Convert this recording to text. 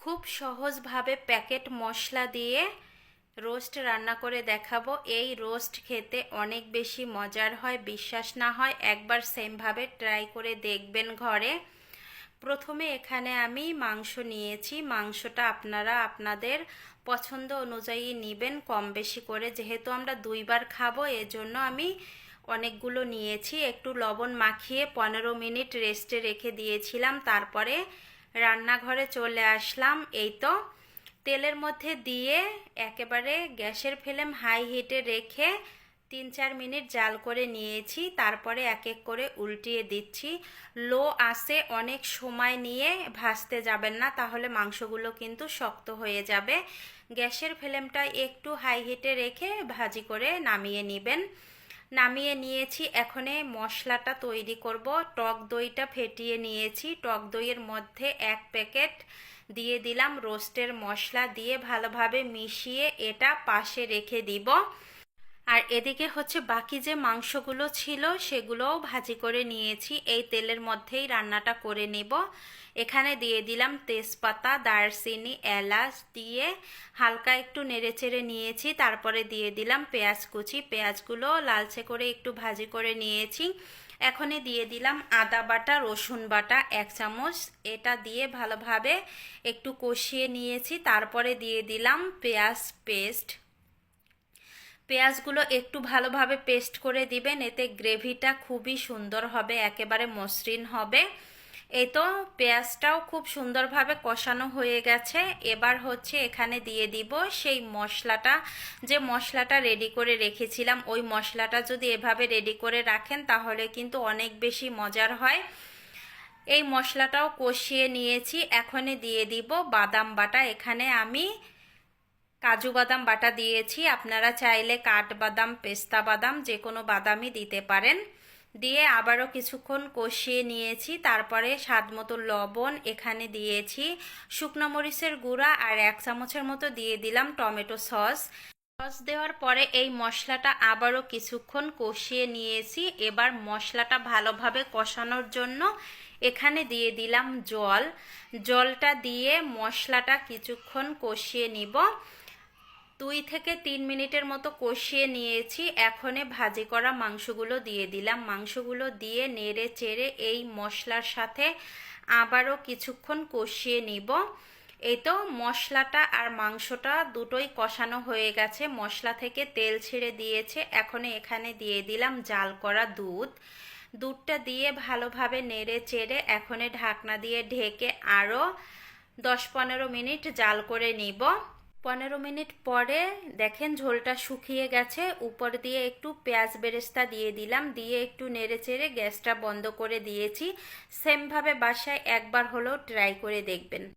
খুব সহজভাবে প্যাকেট মশলা দিয়ে রোস্ট রান্না করে দেখাবো। এই রোস্ট খেতে অনেক বেশি মজার হয়, বিশ্বাস না হয়, একবার সেমভাবে ট্রাই করে দেখবেন ঘরে। প্রথমে এখানে আমি মাংস নিয়েছি। মাংসটা আপনারা আপনাদের পছন্দ অনুযায়ী নেবেন, কম বেশি করে। যেহেতু আমরা দুইবার খাব, এজন্য আমি অনেকগুলো নিয়েছি। একটু লবণ মাখিয়ে পনেরো মিনিট রেস্টে রেখে দিয়েছিলাম। তারপরে রান্নাঘরে চলে আসলাম। এই তো তেলের মধ্যে দিয়ে একেবারে গ্যাসের ফ্লেম হাই হিটে রেখে তিন চার মিনিট জাল করে নিয়েছি। তারপরে এক এক করে উল্টিয়ে দিচ্ছি। লো আসে অনেক সময় নিয়ে ভাজতে যাবেন না, তাহলে মাংসগুলো কিন্তু শক্ত হয়ে যাবে। গ্যাসের ফ্লেমটা একটু হাই হিটে রেখে ভাজি করে নামিয়ে নেবেন। নামিয়ে নিয়েছি, এখনে মশলাটা তৈরি করব। টক দইটা ফেটিয়ে নিয়েছি। টক দইয়ের মধ্যে এক প্যাকেট দিয়ে দিলাম রোস্টের মশলা দিয়ে ভালোভাবে মিশিয়ে এটা পাশে রেখে দিব। আর এদিকে হচ্ছে বাকি যে মাংসগুলো ছিল, সেগুলোও ভাজি করে নিয়েছি। এই তেলের মধ্যেই রান্নাটা করে নেব। এখানে দিয়ে দিলাম তেজপাতা, দারচিনি, এলাচ দিয়ে হালকা একটু নেড়েচেড়ে নিয়েছি। তারপরে দিয়ে দিলাম পেঁয়াজ কুচি। পেঁয়াজগুলো লালচে করে একটু ভাজি করে নিয়েছি। এখনই দিয়ে দিলাম আদা বাটা, রসুন বাটা এক চামচ। এটা দিয়ে ভালোভাবে একটু কষিয়ে নিয়েছি। তারপরে দিয়ে দিলাম পেঁয়াজ পেস্ট। পেঁয়াজগুলো একটু ভালোভাবে পেস্ট করে দিবেন। এতে গ্রেভিটা খুবই সুন্দর হবে, একেবারে মসৃণ হবে। এই তো পেঁয়াজটাও খুব সুন্দরভাবে কষানো হয়ে গেছে। এবার হচ্ছে এখানে দিয়ে দিব সেই মশলাটা। যে মশলাটা রেডি করে রেখেছিলাম, ওই মশলাটা যদি এভাবে রেডি করে রাখেন তাহলে কিন্তু অনেক বেশি মজার হয়। এই মশলাটাও কষিয়ে নিয়েছি। এখনই দিয়ে দিব বাদাম বাটা। এখানে আমি কাজু বাদাম বাটা দিয়েছি। আপনারা চাইলে কাঠবাদাম, পেস্তা বাদাম যে কোনো বাদামই দিতে পারেন। দিয়ে আবারও কিছুক্ষণ কষিয়ে নিয়েছি। তারপরে স্বাদ মতো লবণ এখানে দিয়েছি। শুকনো মরিচের গুঁড়া আর এক চামচের মতো দিয়ে দিলাম টমেটো সস। সস দেওয়ার পরে এই মশলাটা আবারও কিছুক্ষণ কষিয়ে নিয়েছি। এবার মশলাটা ভালোভাবে কষানোর জন্য এখানে দিয়ে দিলাম জল। জলটা দিয়ে মশলাটা কিছুক্ষণ কষিয়ে নিব। দুই থেকে তিন মিনিটের মতো কষিয়ে নিয়েছি। এখনে ভাজি করা মাংসগুলো দিয়ে দিলাম। মাংসগুলো দিয়ে নেড়ে চেড়ে এই মশলার সাথে আবারও কিছুক্ষণ কষিয়ে নিব। এই তো মশলাটা আর মাংসটা দুটোই কষানো হয়ে গেছে। মশলা থেকে তেল ছেড়ে দিয়েছে। এখন এখানে দিয়ে দিলাম জাল করা দুধ। দুধটা দিয়ে ভালোভাবে নেড়ে চেড়ে এখনে ঢাকনা দিয়ে ঢেকে আরও দশ পনেরো মিনিট জাল করে নিব। পনেরো মিনিট পরে দেখেন ঝোলটা শুকিয়ে গেছে। উপর দিয়ে একটু পেঁয়াজ বেরেস্তা দিয়ে দিলাম। দিয়ে একটু নেড়ে চেড়ে গ্যাসটা বন্ধ করে দিয়েছি। সেমভাবে বাসায় একবার হলেও ট্রাই করে দেখবেন।